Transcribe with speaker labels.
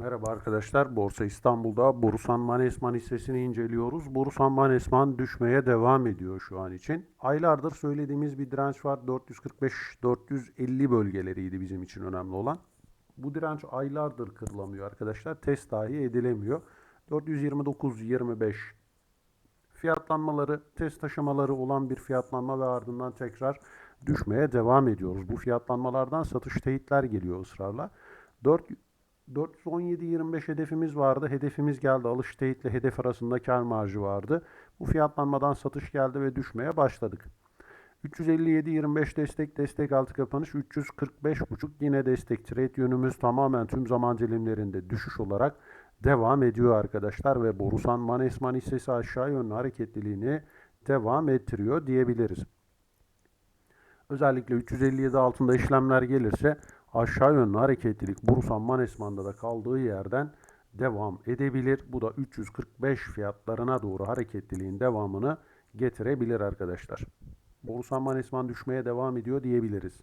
Speaker 1: Merhaba arkadaşlar. Borsa İstanbul'da Borusan Manesman hissesini inceliyoruz. Borusan Manesman düşmeye devam ediyor şu an için. Aylardır söylediğimiz bir direnç var. 445-450 bölgeleriydi bizim için önemli olan. Bu direnç aylardır kırılamıyor arkadaşlar. Test dahi edilemiyor. 429-25 fiyatlanmaları, test aşamaları olan bir fiyatlanma ve ardından tekrar düşmeye devam ediyoruz. Bu fiyatlanmalardan satış teyitler geliyor ısrarla. 4 417-25 hedefimiz vardı. Hedefimiz geldi. Alış teyitle hedef arasında kar marjı vardı. Bu fiyatlanmadan satış geldi ve düşmeye başladık. 357-25 destek, destek altı kapanış. 345.5 yine destek. Trade yönümüz tamamen tüm zaman dilimlerinde düşüş olarak devam ediyor arkadaşlar. Ve Borusan Manesman hissesi aşağı yönlü hareketliliğini devam ettiriyor diyebiliriz. Özellikle 357 altında işlemler gelirse aşağı yönlü hareketlilik Bursan Manesman'da da kaldığı yerden devam edebilir. Bu da 345 fiyatlarına doğru hareketliliğin devamını getirebilir arkadaşlar. Bursan Manesman düşmeye devam ediyor diyebiliriz.